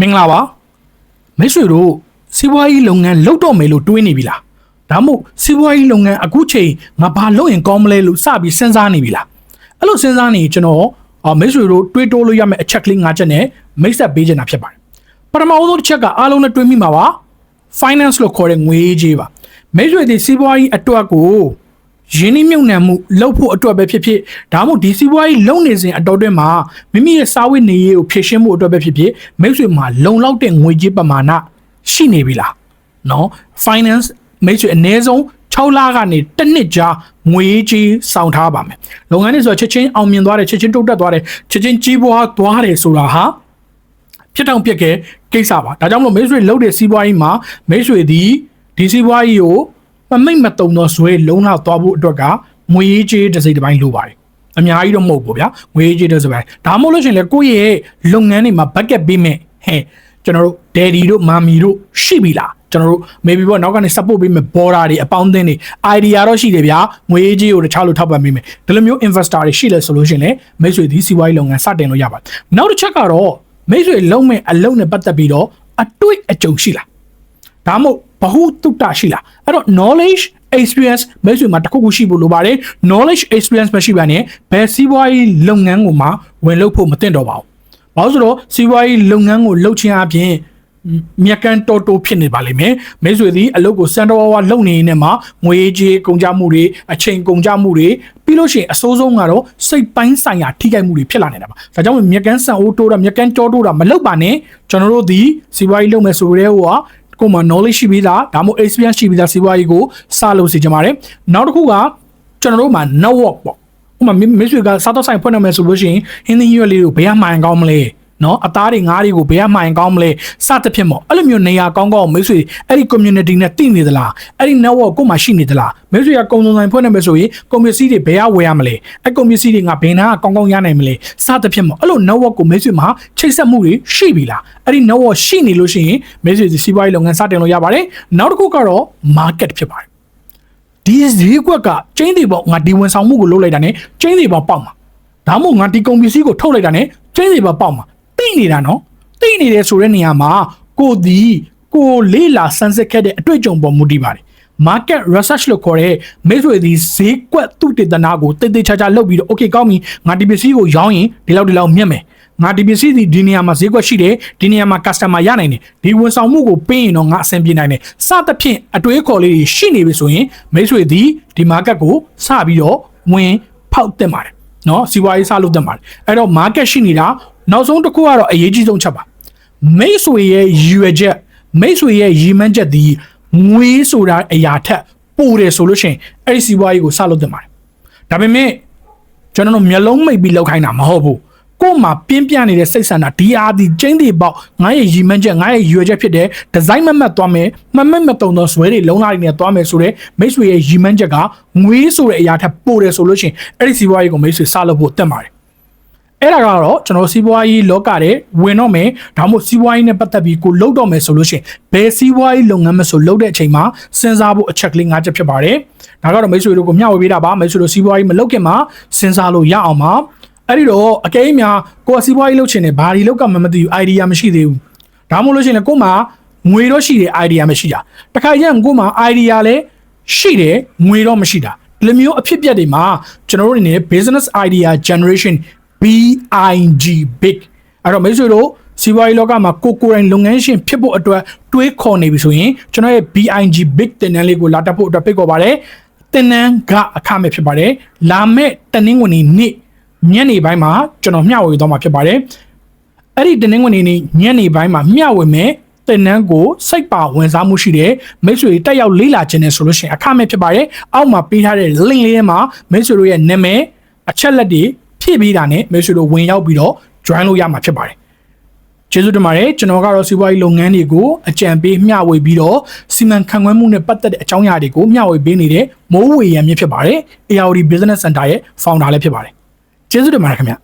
မင်္ဂလာပါမိတ်ဆွေတို့စီးပွားရေးလုပ်ငန်းလုပ်တော့မယ်လို့တွေးနေပြီလားဒါမှမဟုတ်စီးပွားရေးလုပ်ငန်းအခုချိန်ငါဘာလုပ်ရင်ကောင်းမလဲလို့စပြီးစဉ်းစားနေပြီလားအဲ့လိုစဉ်းစားနေရင်ကျွန်တော်အာမိတ်ဆွေတို့တွေးတိုးလို့ရမယ့်အချက်ကလေး၅ချက်နဲ့မိတ်ဆက်ပေးချင်တာဖြစ်ပါတယ်ပထမဦးဆုံးတစ်ချက်ကအားလုံးနဲ့တွေးမိမှာပါ finance လို့ခေါ်တဲ့ငွေကြေးပါမိတ်ဆွေဒီစီးပွားရေးအတွက်ကို ရင်းနှီးမြှုပ်နှံမှုလုပ်ဖို့အတွက်ပဲဖြစ်ဖြစ်ဒါမှမဟုတ်ဒီစီးပွားရေးလုပ်နေစဉ်အတော်တွင်းမှာမိမိရဲ့စာဝတ်နေရေးကိုဖြည့်ရှင်းမှုအတွက်ပဲဖြစ်ဖြစ်မိတ်ဆွေမှာလုံလောက်တဲ့ငွေကြေးပမာဏရှိနေပြီလားနော် finance မိတ်ဆွေအနည်းဆုံး6လကနေတစ်နှစ်ကြာငွေကြေးဆောင်ထားပါမယ်လုပ်ငန်းတွေဆိုတော့ချက်ချင်းအောင်မြင်သွားတယ်ချက်ချင်းတိုးတက်သွားတယ်ချက်ချင်းကြီးပွားသွားတယ်ဆိုတာဟာဖြစ်တောင်ပြက်ခဲ့ကိစ္စပါဒါကြောင့်မလို့မိတ်ဆွေလှုပ်တဲ့စီးပွားရေးမှာမိတ်ဆွေဒီဒီစီးပွားရေးကို မမိတ်မတုံတော့ဇွဲလုံးလောက်သွားဖို့အတွက်ကငွေရေးကြေးတစ်စိတ်တစ်ပိုင်းလိုပါတယ်အများကြီးတော့မဟုတ်ဘူးဗျာငွေရေးကြေးတစ်စိတ်ပိုင်းဒါမှမဟုတ်လို့ရှရင်လေကိုယ့်ရဲ့လုပ်ငန်းတွေမှာဘက်ကက်ပေးမယ်ဟဲ့ကျွန်တော်တို့ဒယ်ဒီတို့မာမီတို့ရှိပြီလားကျွန်တော်တို့ maybe ပေါ့နောက်ကနေ support ပေးမယ် border တွေအပေါင်းအသင်းတွေ idea တော့ရှိတယ်ဗျာငွေရေးကြေးကိုတခြားလို့ထောက်ပံ့ပေးမယ်ဒီလိုမျိုး investor တွေရှိလဲဆိုလို့ရှရင်လေမိတ်ဆွေဒီစီးပွားရေးလုပ်ငန်းစတင်လို့ရပါတယ်နောက်တစ်ချက်ကတော့မိတ်ဆွေလုံးမဲ့အလုံးနဲ့ပတ်သက်ပြီးတော့အတွေ့အကြုံရှိလားဒါမှမဟုတ် ဘ ഹു တုတ္တရှိလားအဲ့တော့ knowledge experience မိတ်ဆွေမှာတစ်ခုခုရှိဖို့လိုပါတယ် knowledge experience မရှိပါနဲ့ဘယ်စီးပွားရေးလုပ်ငန်းကိုမှဝင်လုပ်ဖို့မသင့်တော့ပါဘူးဘာလို့ဆိုတော့စီးပွားရေးလုပ်ငန်းကိုလုပ်ခြင်းအပြင်မြက်ကန်တော်တော်ဖြစ်နေပါလိမ့်မယ်မိတ်ဆွေသည်အလုပ်ကိုစန်တော်ဝါလုပ်နေနေမှာငွေကြေးကုန်ကြမှုတွေအချိန်ကုန်ကြမှုတွေပြီးလို့ရှိရင်အစိုးဆုံးကတော့စိတ်ပိုင်းဆိုင်ရာထိခိုက်မှုတွေဖြစ်လာနေတာပါဒါကြောင့်မြက်ကန်ဆန်အိုးတိုးတာမြက်ကန်ကြောတိုးတာမလုပ်ပါနဲ့ကျွန်တော်တို့ဒီစီးပွားရေးလုပ်မယ်ဆိုတဲ့ဟိုက ကိုယ်မှာ knowledge ရှိပြီးသားဒါမှမဟုတ် experience ရှိပြီးသားစီးပွားရေးကိုစလုပ်စီကြပါတယ်နောက်တစ်ခုကကျွန်တော်တို့မှာ network ပေါ့ဥပမာမစ်ဆွေကစားတော့ဆိုင်ဖွင့်နေမယ်ဆိုလို့ရှိရင်ဟင်းသီးရွက်လေးကိုဘယ်မှမှန်ကောင်းမလဲ နော်အသားတွေငါးတွေကိုဘယ်ကမှန်ကောင်းမလဲစသဖြင့်ပေါ့အဲ့လိုမျိုးနေရာကောင်းကောင်းမိတ်ဆွေအဲ့ဒီ community နဲ့တည်နေသလားအဲ့ဒီ network ကိုမှရှိနေသလားမိတ်ဆွေကကုံစုံဆိုင်ဖွင့်နေမယ်ဆိုရင်ကုန်ပစ္စည်းတွေဘယ်ကဝယ်ရမလဲအဲ့ကုန်ပစ္စည်းတွေငါဘယ်နာကကောင်းကောင်းရနိုင်မလဲစသဖြင့်ပေါ့အဲ့လို network ကိုမိတ်ဆွေမှာချိတ်ဆက်မှုတွေရှိပြီလားအဲ့ဒီ network ရှိနေလို့ရှိရင်မိတ်ဆွေဒီစီးပွားရေးလုပ်ငန်းစတင်လို့ရပါတယ်နောက်တစ်ခုကတော့ market ဖြစ်ပါတယ်ဒီဈေးကွက်ကကျင်းတွေပေါ့ငါဒီဝန်ဆောင်မှုကိုလုပ်လိုက်တာ ਨੇ ကျင်းတွေပေါ့ပေါက်မှာဒါမှမဟုတ်ငါဒီကုန်ပစ္စည်းကိုထုတ်လိုက်တာ ਨੇ ကျင်းတွေပေါ့ပေါက်မှာ တိတ်နေတာနော်တိတ်နေတယ်ဆိုတဲ့နေရာမှာကိုဒီကိုလေးလာစမ်းစစ်ခဲ့တဲ့အတွေ့အကြုံပေါ်မူတည်ပါတယ် market research လို့ခေါ်တဲ့မိတ်ဆွေဒီဈေးကွက်သူတေသနာကိုတိတ်တိတ်ချာချာလုပ်ပြီးတော့ okay ကောင်းပြီငါဒီပစ္စည်းကိုရောင်းရင်ဒီလောက်ဒီလောက်မြတ်မယ်ငါဒီပစ္စည်းဒီဒီနေရာမှာဈေးကွက်ရှိတယ်ဒီနေရာမှာ customer ရနိုင်တယ်ဒီဝန်ဆောင်မှုကိုပေးရင်တော့ငါအဆင်ပြေနိုင်တယ်စသဖြင့်အတွေးခေါ်လေးတွေရှိနေပြီဆိုရင်မိတ်ဆွေဒီဒီ market ကိုစပြီးတော့ဝင်ဖောက်တင်ပါတယ်နော်စီးပွားရေးစလုပ်တင်ပါတယ်အဲ့တော့ market ရှိနေတာ နောက်ဆုံးတစ်ခုကတော့အရေးကြီးဆုံးချက်ပါမိတ်ဆွေရဲ့ရည်ရွယ်ချက်မိတ်ဆွေရဲ့ရည်မှန်းချက်ဒီငွေဆိုတာအရာထက်ပိုတယ်ဆိုလို့ရှိရင်အဲ့ဒီစီးပွားရေးကိုစလုပ်တင်ပါတယ်ဒါပေမဲ့ကျွန်တော်တို့မျက်လုံးမိတ်ပြီးလောက်ခိုင်းတာမဟုတ်ဘူးကို့မှာပြင်းပြနေတဲ့စိတ်ဆန္ဒဒီအားဒီကျင်းတွေပေါက်ငါရဲ့ရည်မှန်းချက်ငါရဲ့ရွယ်ချက်ဖြစ်တဲ့ဒီဇိုင်းမမတ်သွားမယ်မမတ်မတုံသောဇွဲတွေလုံးလာတွေနဲ့သွားမယ်ဆိုတော့မိတ်ဆွေရဲ့ရည်မှန်းချက်ကငွေဆိုတဲ့အရာထက်ပိုတယ်ဆိုလို့ရှိရင်အဲ့ဒီစီးပွားရေးကိုမိတ်ဆွေစလုပ်ဖို့တက်ပါတယ် အဲ့ဒါကတော့ကျွန်တော်စီးပွားရေးလောကတဲ့ဝင်တော့မယ်ဒါမှမဟုတ်စီးပွားရေးနဲ့ပတ်သက်ပြီးကိုလုပ်တော့မယ်ဆိုလို့ရှိရင်ဘယ်စီးပွားရေးလုပ်ငန်းမဆိုလုပ်တဲ့အချိန်မှာစဉ်းစားဖို့အချက်ကလေး၅ချက်ဖြစ်ပါတယ်ဒါကတော့မိတ်ဆွေတို့ကိုမျှဝေပေးတာပါမိတ်ဆွေတို့စီးပွားရေးမလုပ်ခင်မှာစဉ်းစားလို့ရအောင်ပါအဲ့ဒီတော့အကဲအများကိုယ်စီးပွားရေးလုပ်ချင်တယ်ဘာဒီလောက်ကမှမသိဘူး idea မရှိသေးဘူးဒါမှမဟုတ်လို့ရှိရင်လည်းကိုယ်မှာငွေတော့ရှိတယ် idea မရှိတာတခါကျရင်ကိုယ်မှာ idea လည်းရှိတယ်ငွေတော့မရှိတာဒီလိုမျိုးအဖြစ်ပြက်တွေမှာကျွန်တော်တို့အနေနဲ့ business idea generation BIG big အဲ့တော့မိတ်ဆွေတို့စီးပွားရေးလောကမှာကိုကိုယ်တိုင်လုပ်ငန်းရှင်ဖြစ်ဖို့အတွက်တွေးခေါ်နေပြီဆိုရင်ကျွန်တော်ရဲ့ BIG big တင်နန်းလေးကိုလာတက်ဖို့အတွက်ဖိတ်ခေါ်ပါတယ်တင်နန်းကအခမဲ့ဖြစ်ပါတယ်လာမဲ့တနင်္ဂနွေနေ့ညနေပိုင်းမှာကျွန်တော်မျှဝေသွားမှာဖြစ်ပါတယ်အဲ့ဒီတနင်္ဂနွေနေ့ညနေပိုင်းမှာမျှဝေမယ်တင်နန်းကိုစိတ်ပါဝင်စားမှုရှိတဲ့မိတ်ဆွေတက်ရောက်လေးလာခြင်းနဲ့ဆိုလို့ရှိရင်အခမဲ့ဖြစ်ပါတယ်အောက်မှာပေးထားတဲ့ link လေးထဲမှာမိတ်ဆွေတို့ရဲ့နာမည်အချက်လက်တွေ ဖြည့်ပေးတာနဲ့မိတ်ဆွေတို့ဝင်ရောက်ပြီးတော့ join လို့ရမှာဖြစ်ပါတယ်ကျေးဇူးတင်ပါတယ်ကျွန်တော်ကတော့စီးပွားရေးလုပ်ငန်းတွေကိုအကြံပေးမျှဝေပြီးတော့စီမံခန့်ခွဲမှုနဲ့ပတ်သက်တဲ့အကြောင်းအရာတွေကိုမျှဝေပေးနေတဲ့မိုးဝေရံမြင့်ဖြစ်ပါတယ် ARD Business Center ရဲ့ founder လည်းဖြစ်ပါတယ်ကျေးဇူးတင်ပါတယ်ခင်ဗျ